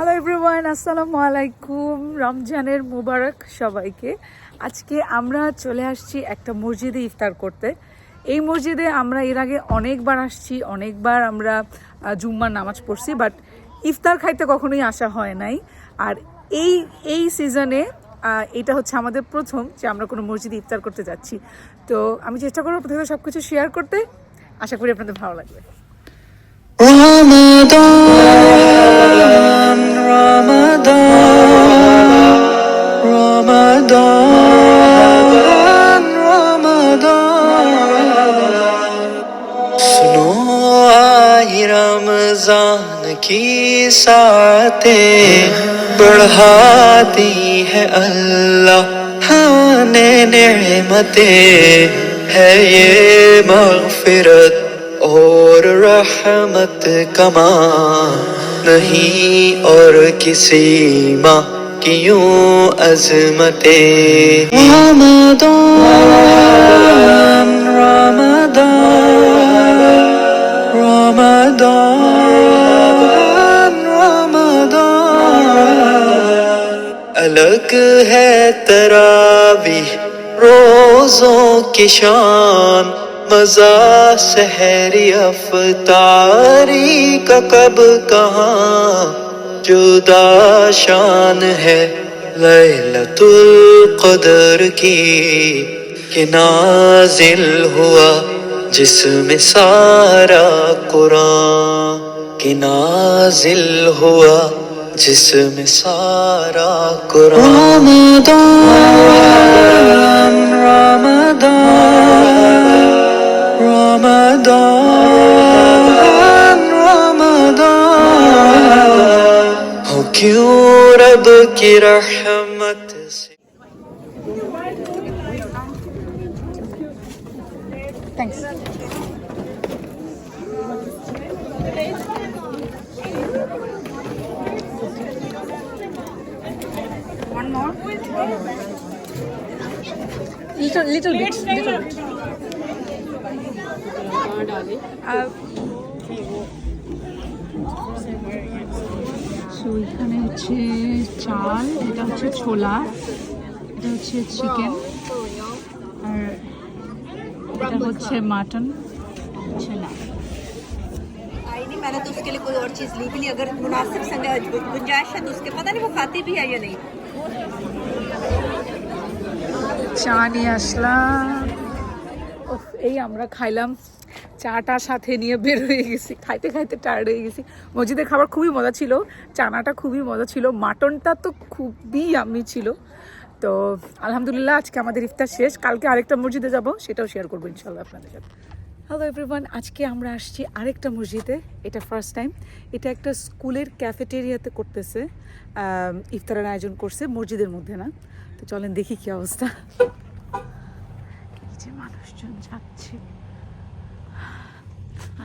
Hello everyone আসসালামু আলাইকুম রমজানের মুবারক সবাইকে। আজকে আমরা চলে আসছি একটা মসজিদে ইফতার করতে। এই মসজিদে আমরা এর আগে অনেকবার আসছি, অনেকবার আমরা জুম্মার নামাজ পড়ছি বাট ইফতার খাইতে কখনোই আসা হয় নাই। আর এই এই সিজনে এটা হচ্ছে আমাদের প্রথম যে আমরা কোনো মসজিদে ইফতার করতে যাচ্ছি। তো আমি চেষ্টা করব প্রথমে সব কিছু শেয়ার করতে। আশা করি আপনাদের ভালো লাগবে। اذان کی ساتیں بڑھا دی ہے اللہ۔ ہاں نعمتیں، ہے یہ مغفرت اور رحمت کما نہیں اور کسی ماں کیوں عظمتیں؟ رمضان رمضان رمضان۔ الگ ہے تراوی روزوں کی شان، مزہ سہری افطاری کا کب کہاں؟ جدا شان ہے لیلت القدر کی کہ نازل ہوا جس میں سارا قرآن، کہ نازل ہوا जिसमें सारा कुरान क्यों रब की रहमत से Thanks. Little, little bit, little bit. Uh, so এখানে হচ্ছে চাল এটা হচ্ছে ছোলা এটা হচ্ছে চিকেন আর এটা হচ্ছে মাটন ছোলা आई नहीं मैंने तो उसके लिए कोई और चीज़ ली भी नहीं अगर मुनासिब संग- गुंजाइश है तो उसके पता नहीं वो खाती भी है या नहीं চা নিয়ে আসলাম। এই আমরা খাইলাম। চাটা সাথে নিয়ে বের হয়ে গেছি। খাইতে খাইতে টায়ার্ড হয়ে গেছি। মসজিদের খাবার খুবই মজা ছিল। চানাটা খুবই মজা ছিল। মাটনটা তো খুবই আমি ছিল। তো আলহামদুলিল্লাহ আজকে আমাদের ইফতার শেষ। কালকে আরেকটা মসজিদে যাব, সেটাও শেয়ার করব ইনশাল্লাহ আপনাদের সাথে। হ্যালো এভরিওয়ান আজকে আমরা আসছি আরেকটা মসজিদে। এটা ফার্স্ট টাইম এটা একটা স্কুলের ক্যাফেটেরিয়াতে করতেছে ইফতারের আয়োজন করছে মসজিদের মধ্যে না। তো চলেন দেখি কি অবস্থা এই যে মানুষজন যাচ্ছে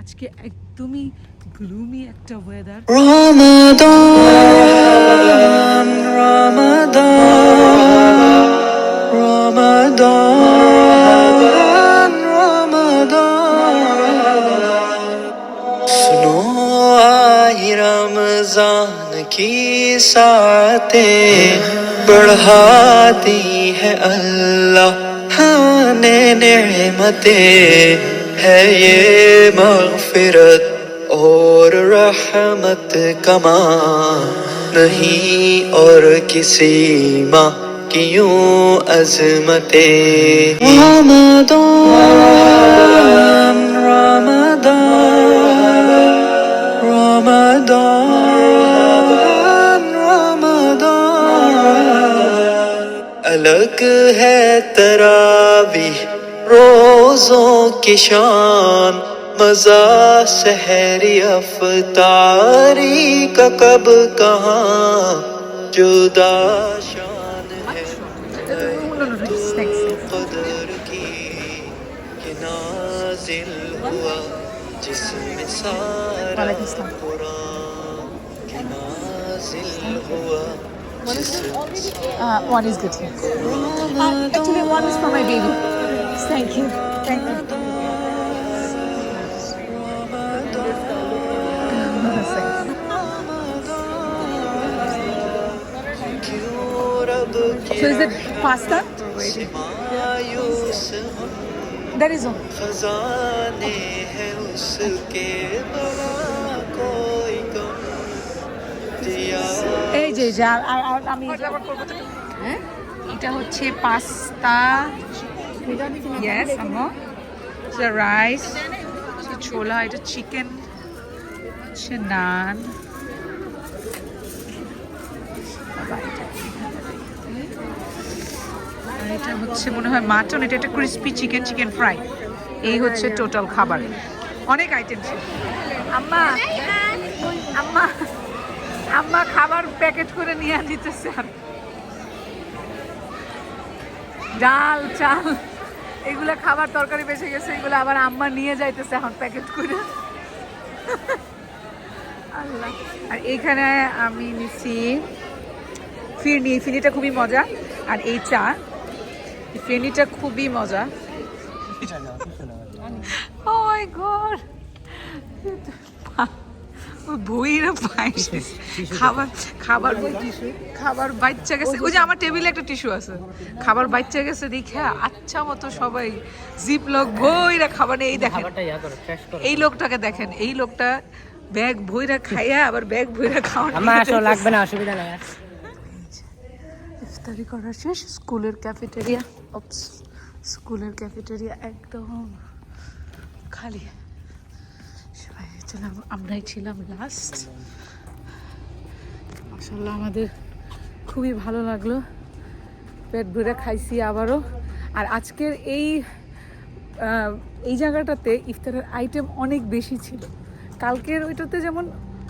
আজকে একদমই গ্লুমি একটা weather Ramadan, Ramadan, Ramadan, Ramadan. सुनो आई रमजान की सातें بڑھا دی ہے اللہ ہاں نے نعمتیں ہے یہ مغفرت اور رحمت کما نہیں اور کسی ماں کیوں عظمتیں؟ رمضان رمضان رمضان الگ ہے تراوی روزوں کی شان، مزہ سہری افطاری کا کب کہاں، جدا شان ہے قدر کی کہ نازل ہوا، جس میں سارا قرآن کہ نازل ہوا۔ Uh, one is good. Uh, actually, one is for my baby. Thank you. Thank you. So is it pasta? That is all. Okay. যে আমি হ্যাঁ? এটা হচ্ছে পাস্তা। ইয়েস রাইস ছোলা এটা chicken হচ্ছে নান। এটা হচ্ছে মনে হয় মাটন এটা একটা ক্রিস্পি চিকেন চিকেন ফ্রাই এই হচ্ছে টোটাল খাবার। অনেক আইটেম ছিল। আম্মা আম্মা খাবার প্যাকেট করে নিয়ে দিতেছে আর। ডাল চাল এগুলা খাবার তরকারি বেঁচে গেছে এগুলো আবার আম্মা নিয়ে যাইতেছে এখন প্যাকেট করে। আল্লাহ। আর এখানে আমি নিছি ফিরনি। এই ফিরনিটা খুবই মজা। আর এই চা। এই ফিরনিটা খুবই মজা। ও মাই গড বইরা। পাইছে খাবার খাবার খাবার বাচ্চা গেছে। ওই যে আমার টেবিলে একটা টিস্যু আছে। খাবার বাচ্চা গেছে দেখে আচ্ছা মতো সবাই জিপ লোক বইরা খাবার এই দেখেন। এই লোকটাকে দেখেন। এই লোকটা ব্যাগ ভইরা খাইয়া আবার ব্যাগ ভইরা খাওয়া লাগবে না অসুবিধা নেই। ইফতারি করা শেষ স্কুলের ক্যাফেটেরিয়া স্কুলের ক্যাফেটেরিয়া একদম খালি। আমরাই ছিলাম লাস্ট মাসাল্লাহ আমাদের খুবই ভালো লাগল। পেট ভরে খাইছি আবারও। আর আজকের এই এই জায়গাটাতে ইফতারের আইটেম অনেক বেশি ছিল। কালকের ওইটাতে যেমন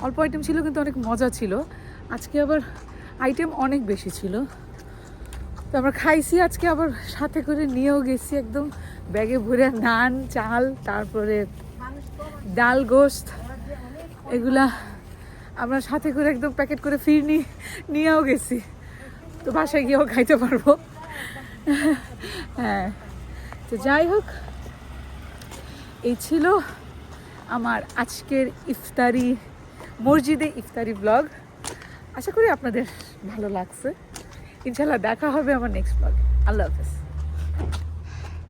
অল্প আইটেম ছিল, কিন্তু অনেক মজা ছিল। আজকে আবার আইটেম অনেক বেশি ছিল। তো আমরা খাইছি আজকে আবার সাথে করে নিয়েও গেছি একদম ব্যাগে ভরে নান, চাল, তারপরে ডাল গোস্ত, এগুলা আমরা সাথে করে একদম প্যাকেট করে ফিরনি নিয়েও গেছি। তো বাসায় গিয়েও খাইতে পারব। হ্যাঁ তো যাই হোক, এই ছিল আমার আজকের ইফতারি, মসজিদে ইফতারি ব্লগ। আশা করি আপনাদের ভালো লাগছে। ইনশাল্লাহ দেখা হবে আমার নেক্সট ব্লগ আল্লাহ হাফেজ।